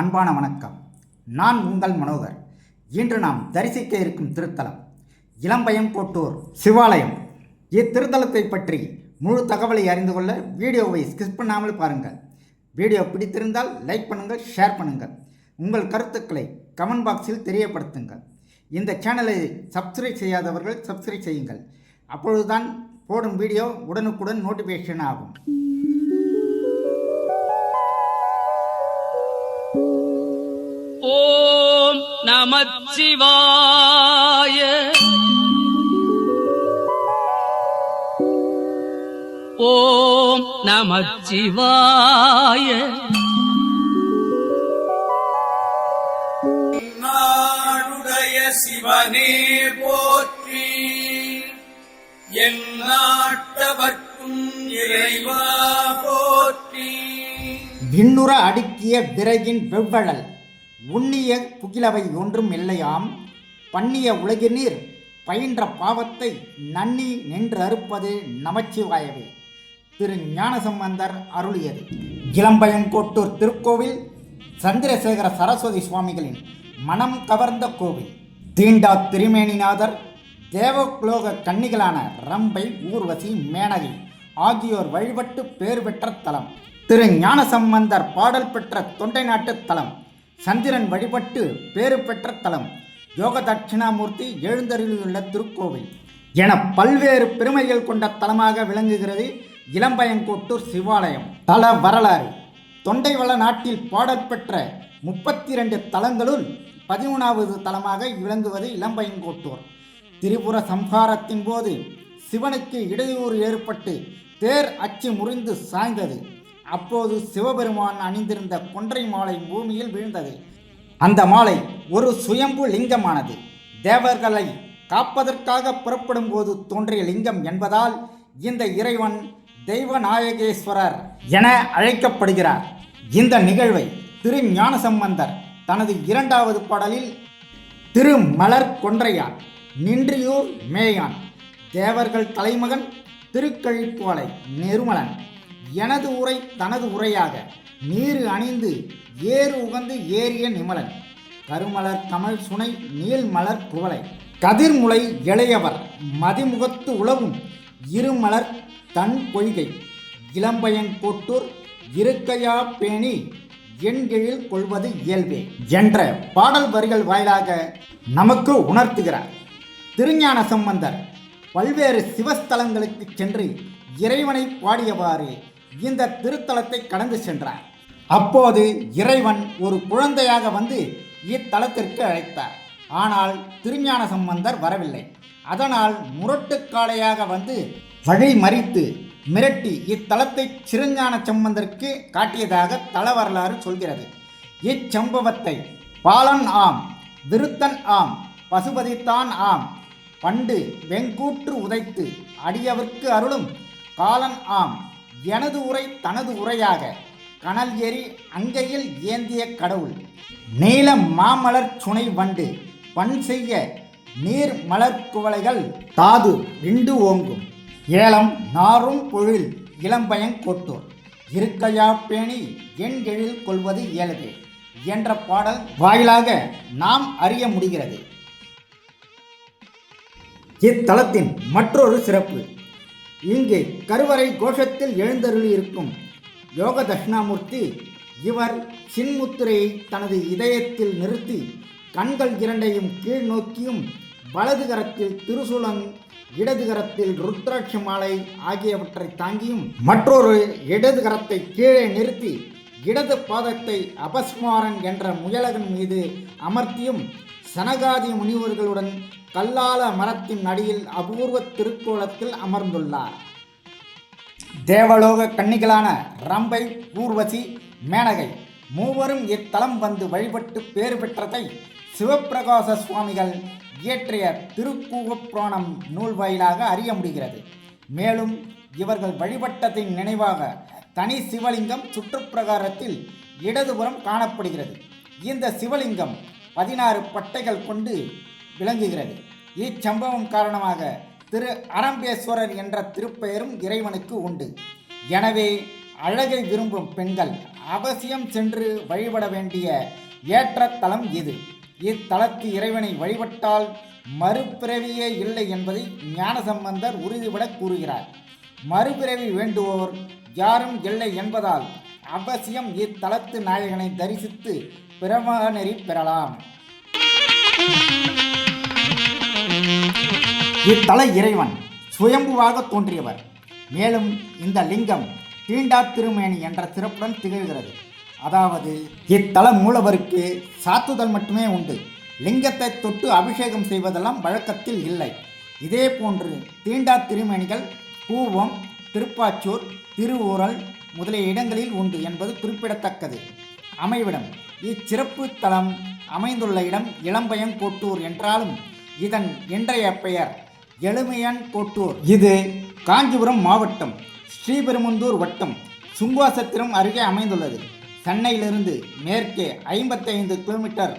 அன்பான வணக்கம். நான் உங்கள் மனோகர். இன்று நாம் தரிசிக்க இருக்கும் திருத்தலம் இளம்பயம் கோட்டூர் சிவாலயம். இத்திருத்தலத்தை பற்றி முழு தகவலை அறிந்து கொள்ள வீடியோவை ஸ்கிப் பண்ணாமல் பாருங்கள். வீடியோ பிடித்திருந்தால் லைக் பண்ணுங்கள் ஷேர் பண்ணுங்கள். உங்கள் கருத்துக்களை கமெண்ட் பாக்ஸில் தெரியப்படுத்துங்கள். இந்த சேனலை சப்ஸ்கிரைப் செய்யாதவர்கள் சப்ஸ்கிரைப் செய்யுங்கள். அப்பொழுதுதான் போடும் வீடியோ உடனுக்குடன் நோட்டிஃபிகேஷன் ஆகும். ஓம் நமச்சிவாய. ஓம் நமச்சிவாய. நாடுடைய சிவனே போற்றி. என் நாட்டவர்க்கும் இறைவா போற்றி. விண்ணுற அடுக்கிய விறகின் வெவ்வழல். உண்ணிய புகிலவை ஒன்றும் இல்லையாம். பண்ணிய உலகினீர் பயின்ற பாவத்தை நன்னி நின்று அறுப்பது நமச்சிவாயவே. திரு ஞானசம்பந்தர் அருளியது. இளம்பயங்கோட்டூர் திருக்கோவில் சந்திரசேகர சரஸ்வதி சுவாமிகளின் மனம் கவர்ந்த கோவில். தீண்டா திருமேனிநாதர் தேவலோக கன்னிகளான ரம்பை ஊர்வசி மேனகை ஆகியோர் வழிபட்டு பேர் பெற்ற தலம். திரு ஞானசம்பந்தர் பாடல் பெற்ற தொண்டை நாட்டு தலம். சந்திரன் வழிபட்டு பேறு பெற்ற தலம் யோக தட்சிணாமூர்த்தி எழுந்தருளியுள்ள திருக்கோவில் என பல்வேறு பெருமைகள் கொண்ட தலமாக விளங்குகிறது இளம்பயங்கோட்டூர் சிவாலயம். தல வரலாறு. தொண்டைவள நாட்டில் பாடல் பெற்ற முப்பத்தி ரெண்டு தலங்களுள் பதிமூணாவது தலமாக விளங்குவது இளம்பயங்கோட்டூர். திரிபுர சம்ஹாரத்தின் போது சிவனுக்கு இடையூறு ஏற்பட்டு தேர் அச்சு முறிந்து சாய்ந்தது. அப்போது சிவபெருமான் அணிந்திருந்த கொன்றை மாலை பூமியில் விழுந்தது. அந்த மாலை ஒரு சுயம்பு லிங்கமானது. தேவர்களை காப்பதற்காக புறப்படும் போது தோன்றிய லிங்கம் என்பதால் இந்த இறைவன் தெய்வநாயகேஸ்வரர் என அழைக்கப்படுகிறார். இந்த நிகழ்வை திரு ஞானசம்பந்தர் தனது இரண்டாவது பாடலில் திரு மலர் கொன்றையான் நின்றியூர் மேயான் தேவர்கள் தலைமகன் திருக்கழிப்பாலை நெருமலன் எனது உரை தனது உரையாக. நீரு அணிந்து ஏறு உகந்து ஏறிய நிமலன். கருமலர் கமல் சுனை நீள்மலர் குவளை கதிர்முலை இளையவர் மதிமுகத்து உழவும் இருமலர் தன் கொள்கை இளம்பயங்கோட்டூர் இருக்கையா பேணி எண்கெழில் கொள்வது இயல்பே என்ற பாடல் வரிகள் வாயிலாக நமக்கு உணர்த்துகிறார். திருஞான சம்பந்தர் பல்வேறு சிவஸ்தலங்களுக்கு சென்று இறைவனை பாடியவாறு இந்த திருத்தலத்தை கடந்து சென்றார். அப்போது இறைவன் ஒரு குழந்தையாக வந்து இத்தலத்திற்கு அழைத்தார். ஆனால் திருஞான சம்பந்தர் வரவில்லை. அதனால் முரட்டுக்காளையாக வந்து வழி மறித்து மிரட்டி இத்தலத்தை சிறுஞான சம்பந்தருக்கு காட்டியதாக தல வரலாறு சொல்கிறது. இச்சம்பவத்தை பாலன் ஆம் விருத்தன் ஆம் பசுபதித்தான் ஆம் பண்டு வெங்கூற்று உதைத்து அடியவர்க்கு அருளும் காலன் ஆம் எனது உரை தனது உரையாக. கனல் எரி அங்கையில் ஏந்திய கடவுள். நீல மாமலர் சுனை வண்டு. பண் செய்ய நீர் மலர் குவளைகள் தாது விண்டு ஓங்கும். ஏலம் நாரும் பொழில் இளம்பயங்கோட்டோர் இருக்கையா பேணி என் எழில் கொள்வது இயலது என்ற பாடல் வாயிலாக நாம் அறிய முடிகிறது. இத்தலத்தின் மற்றொரு சிறப்பு. இங்கு கருவறை கோஷத்தில் எழுந்தருளியிருக்கும் யோக தட்சிணாமூர்த்தி இவர் சின்முத்திரையை தனது இதயத்தில் நிறுத்தி கண்கள் இரண்டையும் கீழ் நோக்கியும் வலது கரத்தில் திருசூலம் இடது கரத்தில் ருத்ராட்ச மாலை ஆகியவற்றை தாங்கியும் மற்றொரு இடது கரத்தை கீழே நிறுத்தி இடது பாதத்தை அபஸ்மாரன் என்ற முயலகன் மீது அமர்த்தியும் சனகாதி முனிவர்களுடன் கல்லால மரத்தின் அடியில் அபூர்வ திருக்கோலத்தில் அமர்ந்துள்ளார். தேவலோக கன்னிகளான ரம்பை ஊர்வசி மேனகை மூவரும் இத்தலம் வந்து வழிபட்டு பேறு பெற்றதை சிவப்பிரகாச சுவாமிகள் இயற்றிய திருக்கூவப் புராணம் நூல் வாயிலாக அறிய முடிகிறது. மேலும் இவர்கள் வழிபட்டதின் நினைவாக தனி சிவலிங்கம் சுற்றுப்பிரகாரத்தில் இடதுபுறம் காணப்படுகிறது. இந்த சிவலிங்கம் பதினாறு பட்டைகள் கொண்டு விளங்குகிறது. இச்சம்பவம் காரணமாக திரு அரம்பேஸ்வரர் என்ற திருப்பெயரும் இறைவனுக்கு உண்டு. எனவே அழகை விரும்பும் பெண்கள் அவசியம் சென்று வழிபட வேண்டிய ஏற்ற தலம் இது. இத்தலத்து இறைவனை வழிபட்டால் மறுபிறவியே இல்லை என்பதை ஞானசம்பந்தர் உறுதிபட கூறுகிறார். மறுபிறவி வேண்டுவோர் யாரும் இல்லை என்பதால் அவசியம் இத்தலத்து நாயகனை தரிசித்து பிரமநெறி பெறலாம். இத்தல இறைவன் சுயம்புவாக தோன்றியவர். மேலும் இந்த லிங்கம் தீண்டா திருமேனி என்ற சிறப்புடன் திகழ்கிறது. அதாவது இத்தல மூலவருக்கு சாத்துதல் மட்டுமே உண்டு. லிங்கத்தை தொட்டு அபிஷேகம் செய்வதெல்லாம் வழக்கத்தில் இல்லை. இதே போன்று தீண்டா திருமேனிகள் கூவம் திருப்பாச்சூர் திருவூரல் முதலிய இடங்களில் உண்டு என்பது குறிப்பிடத்தக்கது. அமைவிடம் இச்சிறப்பு தலம் அமைந்துள்ள இடம் இளம்பயம் கோட்டூர் என்றாலும் இதன் இன்றைய பெயர் எளிமையன் கோட்டூர் இது காஞ்சிபுரம் மாவட்டம் ஸ்ரீபெருமுந்தூர் வட்டம் சுங்குவாசத்திரம் அருகே அமைந்துள்ளது. சென்னையிலிருந்து மேற்கே ஐம்பத்தைந்து கிலோமீட்டர்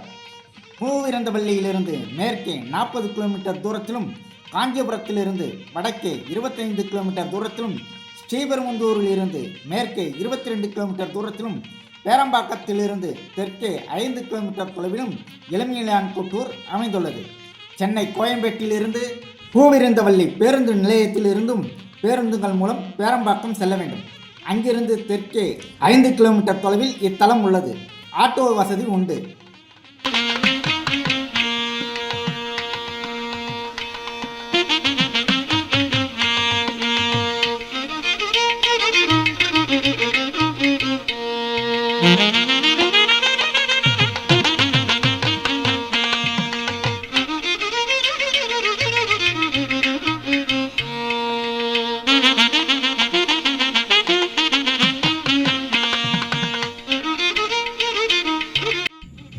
பூவிரந்தவல்லியிலிருந்து மேற்கே நாற்பது கிலோமீட்டர் தூரத்திலும் காஞ்சிபுரத்திலிருந்து வடக்கே இருபத்தைந்து கிலோமீட்டர் தூரத்திலும் ஸ்ரீபெருமுந்தூரிலிருந்து மேற்கே இருபத்தி ரெண்டு கிலோமீட்டர் தூரத்திலும் பேரம்பாக்கத்திலிருந்து தெற்கே ஐந்து கிலோமீட்டர் தொலைவிலும் இளமியிலான் கூட்டூர் அமைந்துள்ளது. சென்னை கோயம்பேட்டிலிருந்து பூவிருந்தவல்லி பேருந்து நிலையத்திலிருந்தும் பேருந்துகள் மூலம் பேரம்பாக்கம் செல்ல வேண்டும். அங்கிருந்து தெற்கே ஐந்து கிலோமீட்டர் தொலைவில் இத்தலம் உள்ளது. ஆட்டோ வசதி உண்டு.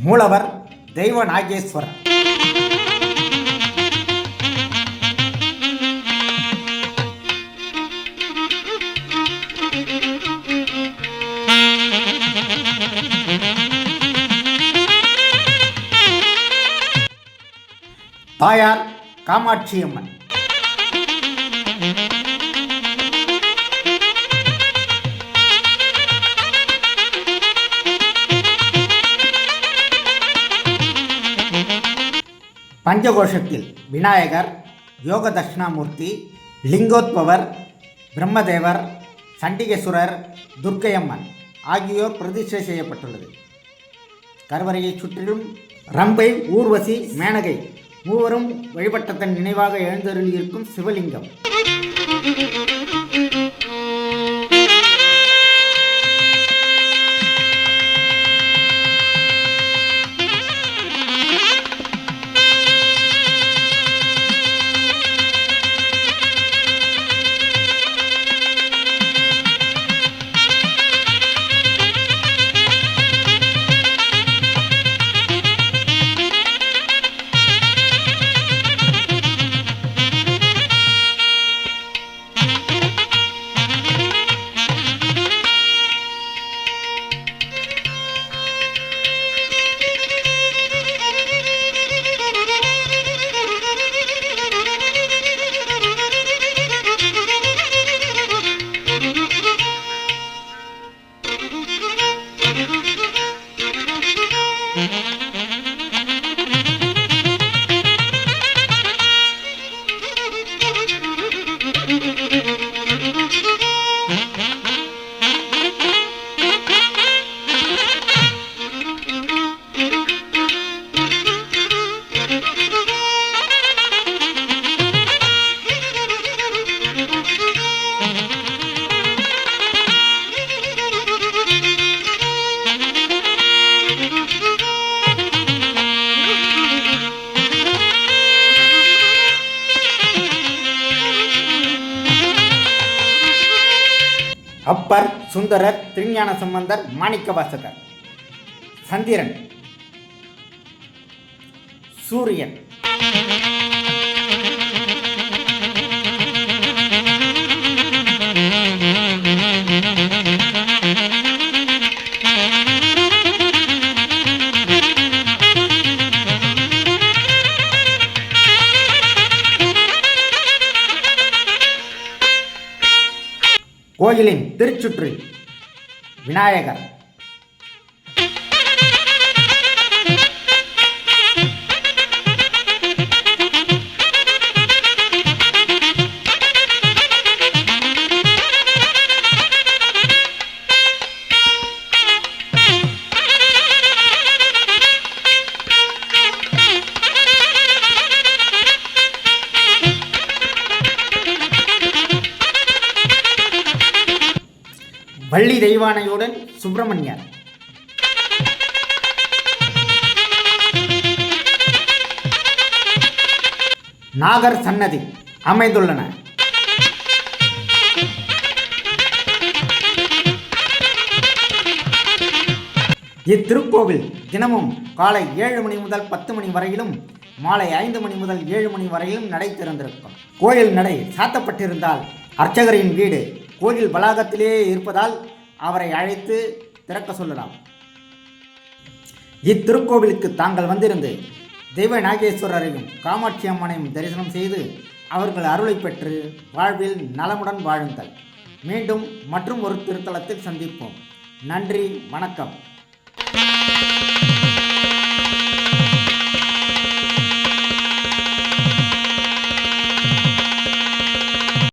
மூலவர் தெய்வ நாகேஸ்வரர். தாயார் காமாட்சியம்மன். பஞ்சகோஷத்தில் விநாயகர் யோக தட்சிணாமூர்த்தி லிங்கோத்பவர் பிரம்மதேவர் சண்டிகேஸ்வரர் துர்க்கையம்மன் ஆகியோர் பிரதிஷ்டை செய்யப்பட்டுள்ளது. கருவறையைச் சுற்றிலும் ரம்பை ஊர்வசி மேனகை மூவரும் வழிபட்டதன் நினைவாக எழுந்தருளியிருக்கும் சிவலிங்கம். அப்பர் சுந்தரர் திருஞான சம்பந்தர் மாணிக்க வாசகர். சந்திரன். சூரியன். கோயிலின் திருச்சுற்று. விநாயகர். வள்ளி தெய்வானையுடன் சுப்பிரமணியர். நாகர் சன்னதி அமைந்துள்ளன. இத்திருக்கோவில் தினமும் காலை ஏழு மணி முதல் பத்து மணி வரையிலும் மாலை ஐந்து மணி முதல் ஏழு மணி வரையிலும் நடை திறந்திருக்கும் கோயில் நடை சாத்தப்பட்டிருந்தால் அர்ச்சகரின் வீடு கோயில் வளாகத்திலேயே இருப்பதால் அவரை அழைத்து திறக்க சொல்லலாம். இத்திருக்கோவிலுக்கு தாங்கள் வந்திருந்து தெய்வ நாகேஸ்வரரையும் காமாட்சி அம்மனையும் தரிசனம் செய்து அவர்கள் அருளை பெற்று வாழ்வில் நலமுடன் வாழுங்கள். மீண்டும் மற்றும் ஒரு திருத்தலத்தில் சந்திப்போம். நன்றி வணக்கம்.